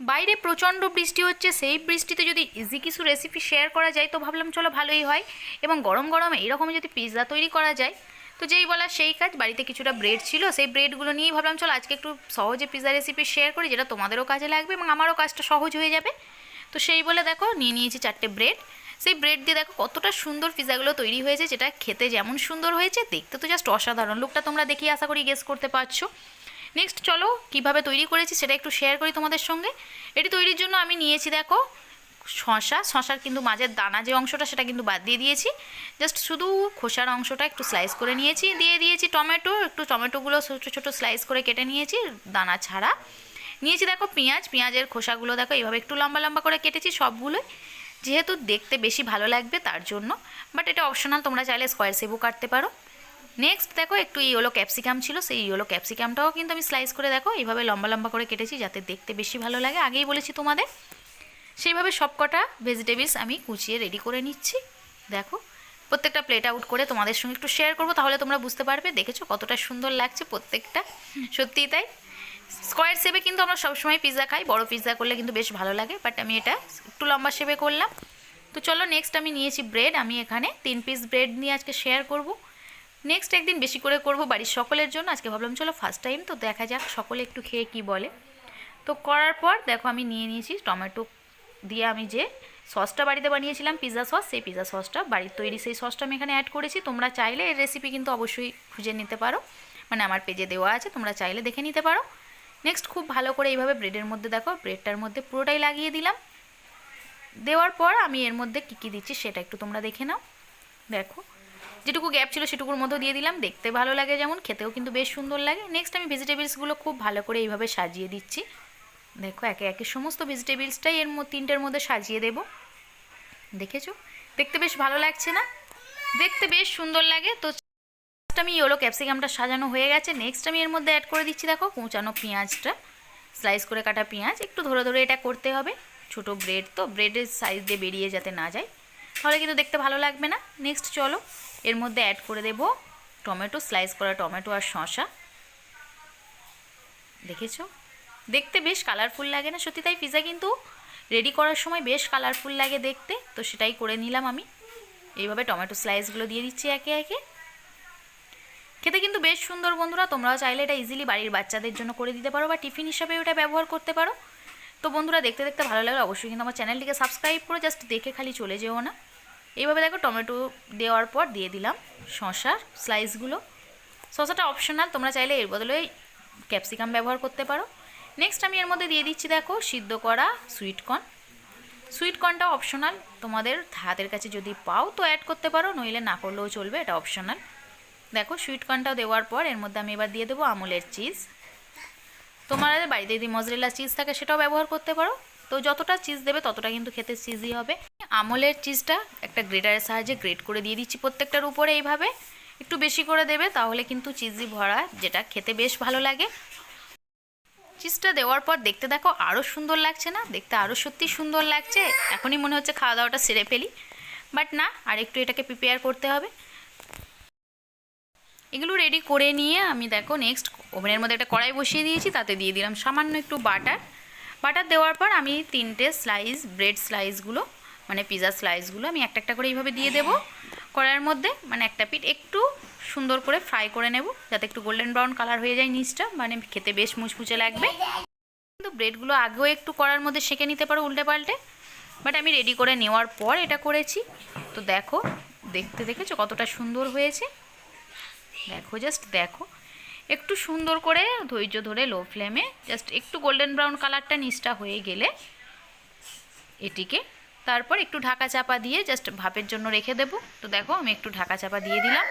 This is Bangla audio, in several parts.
বাইরে প্রচণ্ড বৃষ্টি হচ্ছে, সেই বৃষ্টিতে যদি ইজি কিছু রেসিপি শেয়ার করা যায়, তো ভাবলাম চলো ভালোই হয়। এবং গরম গরম এইরকম যদি পিৎজা তৈরি করা যায়, তো যেই বলা সেই কাজ। বাড়িতে কিছুটা ব্রেড ছিল, সেই ব্রেডগুলো নিয়েই ভাবলাম চলো আজকে একটু সহজে পিৎজা রেসিপি শেয়ার করি, যেটা তোমাদেরও কাজে লাগবে এবং আমারও কাজটা সহজ হয়ে যাবে। তো সেই বলে দেখো, নিয়ে নিয়েছি চারটে ব্রেড সেই ব্রেড দিয়ে দেখো কতটা সুন্দর পিৎজাগুলো তৈরি হয়েছে, যেটা খেতে যেমন সুন্দর হয়েছে, দেখতে তো জাস্ট অসাধারণ। লুকটা তোমরা দেখি আশা করি গেস করতে পারছ। নেক্সট চলো, কীভাবে তৈরি করেছি সেটা একটু শেয়ার করি তোমাদের সঙ্গে। এটি তৈরির জন্য আমি নিয়েছি, দেখো শশা শশার কিন্তু মাঝের দানা যে অংশটা, সেটা কিন্তু বাদ দিয়ে দিয়েছি। জাস্ট শুধু খোসার অংশটা একটু স্লাইস করে নিয়েছি। দিয়ে দিয়েছি টমেটো, একটু টমেটোগুলো ছোটো ছোটো স্লাইস করে কেটে নিয়েছি, দানা ছাড়া। নিয়েছি, দেখো, পেঁয়াজ। পেঁয়াজের খোসাগুলো, দেখো, এইভাবে একটু লম্বা লম্বা করে কেটেছি সবগুলোই। যেহেতু দেখতে বেশি ভালো লাগবে তার জন্য। বাট এটা অপশনাল তোমরা চাইলে স্কোয়ার সেবও কাটতে পারো। নেক্সট দেখো একটু ইয়েলো ক্যাপসিকাম ছিল, সেই ইয়েলো ক্যাপসিকামটাও কিন্তু আমি স্লাইস করে দেখো, এইভাবে লম্বা লম্বা করে কেটেছি যাতে দেখতে বেশি ভালো লাগে। আগেই বলেছি তোমাদের, সেইভাবে সব কটা ভেজিটেবলস আমি কুচিয়ে রেডি করে নিচ্ছি। দেখো, প্রত্যেকটা প্লেট আউট করে তোমাদের সঙ্গে একটু শেয়ার করব, তাহলে তোমরা বুঝতে পারবে, দেখেছ কতটা সুন্দর লাগছে প্রত্যেকটা। সত্যিই তাই। স্কোয়ার শেপে কিন্তু আমরা সবসময় পিৎজা খাই, বড় পিৎজা করলে কিন্তু বেশ ভালো লাগে বাট আমি এটা একটু লম্বা শেপে করলাম। তো চলো নেক্সট আমি নিয়েছি ব্রেড আমি এখানে তিন পিস ব্রেড নিয়ে আজকে শেয়ার করব। নেক্সট একদিন বেশি করে করব বাড়ির সকলের জন্য। আজকে ভাবলাম, চলো ফার্স্ট টাইম তো দেখা যাক সকলে একটু খেয়ে কি বলে। তো করার পর দেখো আমি নিয়ে নিয়েছি টমেটো দিয়ে আমি যে সসটা বাড়িতে বানিয়েছিলাম পিৎজা সস সেই পিৎজা সসটা বাড়ির তৈরি সেই সসটা আমি এখানে অ্যাড করেছি। তোমরা চাইলে এর রেসিপি কিন্তু অবশ্যই খুঁজে নিতে পারো। মানে আমার পেজে দেওয়া আছে, তোমরা চাইলে দেখে নিতে পারো। নেক্সট খুব ভালো করে এইভাবে ব্রেডের মধ্যে দেখো ব্রেডটার মধ্যে পুরোটাই লাগিয়ে দিলাম। দেওয়ার পর আমি এর মধ্যে কী কী দিচ্ছি সেটা একটু তোমরা দেখে নাও। দেখো। যেটুকু গ্যাপ ছিল সেটুকুর মধ্যে দিয়ে দিলাম। দেখতে ভালো লাগে যেমন, খেতেও কিন্তু বেশ সুন্দর লাগে। নেক্সট আমি ভেজিটেবলসগুলো খুব ভালো করে এইভাবে সাজিয়ে দিচ্ছি। দেখো, একে একে সমস্ত ভেজিটেবলসটাই এর তিনটের মধ্যে সাজিয়ে দেব। দেখেছ? দেখতে বেশ ভালো লাগছে না? দেখতে বেশ সুন্দর লাগে। তো আমি ইয়েলো ক্যাপসিকামটা সাজানো হয়ে গেছে। নেক্সট আমি এর মধ্যে অ্যাড করে দিচ্ছি, দেখো, কুচানো পেঁয়াজটা। স্লাইস করে কাটা পেঁয়াজ। একটু ধরে ধরে এটা করতে হবে। ছোট ব্রেড তো ব্রেডের সাইজ দিয়ে বেরিয়ে যাতে না যায়। তাহলে কিন্তু দেখতে ভালো লাগবে না। নেক্সট চলো। এর মধ্যে অ্যাড করে দেব টমেটো স্লাইস করা টমেটো আর শসা। দেখেছ? দেখতে বেশ কালারফুল লাগে না? সত্যি তাই পিৎজা কিন্তু রেডি করার সময় বেশ কালারফুল লাগে দেখতে। তো সেটাই করে নিলাম আমি। এইভাবে টমেটো স্লাইসগুলো দিয়ে দিচ্ছি একে একে। খেতে কিন্তু বেশ সুন্দর বন্ধুরা। তোমরাও চাইলে এটা ইজিলি বাড়ির বাচ্চাদের জন্য করে দিতে পারো বা টিফিন হিসাবে ওটা ব্যবহার করতে পারো। তো বন্ধুরা, দেখতে দেখতে ভালো লাগলে। অবশ্যই কিন্তু আমার চ্যানেলটিকে সাবস্ক্রাইব করে জাস্ট দেখে খালি চলে যেও না। এইভাবে দেখো টমেটো দেওয়ার পর দিয়ে দিলাম শশার স্লাইসগুলো শশাটা অপশনাল তোমরা চাইলে এর বদলে ক্যাপসিকাম ব্যবহার করতে পারো। নেক্সট আমি এর মধ্যে দিয়ে দিচ্ছি দেখো সিদ্ধ করা সুইটকর্ন সুইটকর্নটা অপশনাল তোমাদের হাতের কাছে যদি পাও তো অ্যাড করতে পারো, নইলে না করলেও চলবে, এটা অপশনাল দেখো সুইটকর্নটাও দেওয়ার পর এর মধ্যে আমি এবার দিয়ে দেবো আমুলের চিজ তোমাদের বাড়িতে যদি মজরেলা চিজ থাকে সেটাও ব্যবহার করতে পারো। তো যতটা চিজ দেবে ততটা কিন্তু খেতে চিজই হবে। আমলের চিজটা একটা গ্রেটারের সাহায্যে গ্রেট করে দিয়ে দিচ্ছি প্রত্যেকটার উপরে এইভাবে। একটু বেশি করে দেবে, তাহলে কিন্তু চিজি ভরা, যেটা খেতে বেশ ভালো লাগে। চিজটা দেওয়ার পর দেখতে দেখো আরও সুন্দর লাগছে না? দেখতে আরও সত্যি সুন্দর লাগছে। এখনই মনে হচ্ছে খাওয়া দাওয়াটা সেরে ফেলি। বাট না আর একটু এটাকে প্রিপেয়ার করতে হবে। এগুলো রেডি করে নিয়ে আমি দেখো নেক্সট ওভেনের মধ্যে একটা কড়াই বসিয়ে দিয়েছি, তাতে দিয়ে দিলাম সামান্য একটু বাটার বাটার দেওয়ার পর আমি তিনটে স্লাইস ব্রেড স্লাইসগুলো মানে পিৎজা স্লাইসগুলো আমি একটা একটা করে এইভাবে দিয়ে দেবো। কড়াইয়ের মধ্যে মানে একটা পিঠ একটু সুন্দর করে ফ্রাই করে নেব, যাতে একটু গোল্ডেন ব্রাউন কালার হয়ে যায় নিচটা মানে খেতে বেশ মুচমুচে লাগবে। কিন্তু ব্রেডগুলো আগেও একটু কড়ার মধ্যে সেঁকে নিতে পারো উল্টে পাল্টে বাট আমি রেডি করে নেওয়ার পর এটা করেছি। তো দেখো, দেখতে দেখেছ কতটা সুন্দর হয়েছে? দেখো জাস্ট দেখো। একটু সুন্দর করে ধৈর্য ধরে লো ফ্লেমে জাস্ট একটু গোল্ডেন ব্রাউন কালারটা নিচটা হয়ে গেলে এটিকে তারপর একটু ঢাকা চাপা দিয়ে জাস্ট ভাপের জন্য রেখে দেব। তো দেখো, আমি একটু ঢাকা চাপা দিয়ে দিলাম।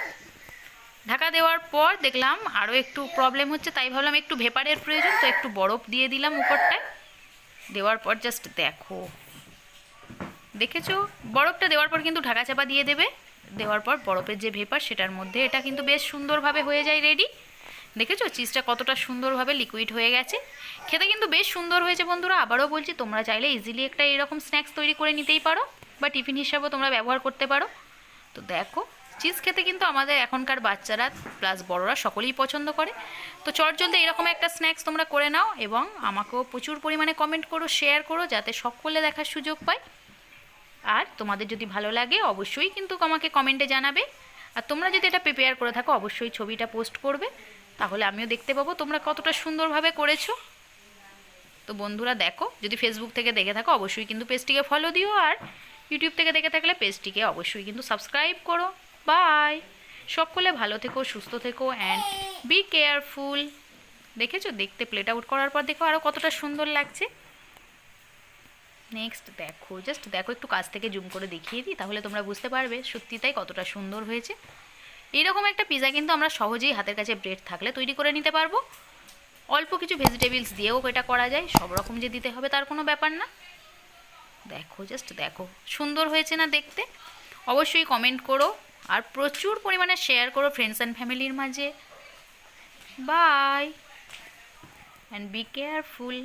ঢাকা দেওয়ার পর দেখলাম আরও একটু প্রবলেম হচ্ছে, তাই ভাবলাম একটু ভেপারের প্রয়োজন, তো একটু বরফ দিয়ে দিলাম উপরটায়। দেওয়ার পর জাস্ট দেখো। দেখেছ? বরফটা দেওয়ার পর কিন্তু ঢাকা চাপা দিয়ে দেবে। দেওয়ার পর বরফের যে ভেপার, সেটার মধ্যে এটা কিন্তু বেশ সুন্দরভাবে হয়ে যায় রেডি দেখেছ? চিজটা কতটা সুন্দরভাবে লিকুইড হয়ে গেছে। খেতে কিন্তু বেশ সুন্দর হয়েছে বন্ধুরা। আবারও বলছি, তোমরা চাইলে ইজিলি একটা এরকম স্ন্যাক্স তৈরি করে নিতেই পারো বা টিফিন হিসাবেও তোমরা ব্যবহার করতে পারো। তো দেখো চিজ খেতে কিন্তু আমাদের এখনকার বাচ্চারা প্লাস বড়রা সকলেই পছন্দ করে। তো চট জলদি এরকম একটা স্ন্যাক্স তোমরা করে নাও এবং আমাকেও প্রচুর পরিমাণে কমেন্ট করো শেয়ার করো, যাতে সকলে দেখার সুযোগ পায়। আর তোমাদের যদি ভালো লাগে, অবশ্যই কিন্তু আমাকে কমেন্টে জানাবে। আর তোমরা যদি এটা প্রিপেয়ার করে থাকো, অবশ্যই ছবিটা পোস্ট করবে। তাহলে আমিও দেখতে পাবো তোমরা কতটা সুন্দরভাবে করেছ। তো বন্ধুরা দেখো, যদি ফেসবুক থেকে দেখে থাকো, অবশ্যই কিন্তু পেজটিকে ফলো দিও আর ইউটিউব থেকে দেখে থাকলে পেজটিকে অবশ্যই কিন্তু সাবস্ক্রাইব করো। বাই সকলে ভালো থেকো, সুস্থ থেকো অ্যান্ড বি কেয়ারফুল দেখেছ? দেখতে প্লেট আউট করার পর দেখো আরও কতটা সুন্দর লাগছে। নেক্সট দেখো জাস্ট দেখো একটু কাছ থেকে জুম করে দেখিয়ে দিই, তাহলে তোমরা বুঝতে পারবে সত্যি তাই কতটা সুন্দর হয়েছে। এইরকম একটা পিৎজা কিন্তু আমরা সহজেই হাতের কাছে ব্রেড থাকলে তৈরি করে নিতে পারব। অল্প কিছু ভেজিটেবলস দিয়েও এটা করা যায়, সব রকম যে দিতে হবে তার কোনো ব্যাপার না। দেখো জাস্ট দেখো, সুন্দর হয়েছে না দেখতে? অবশ্যই কমেন্ট করো আর প্রচুর পরিমাণে শেয়ার করো ফ্রেন্ডস অ্যান্ড ফ্যামিলির মাঝে। By and be careful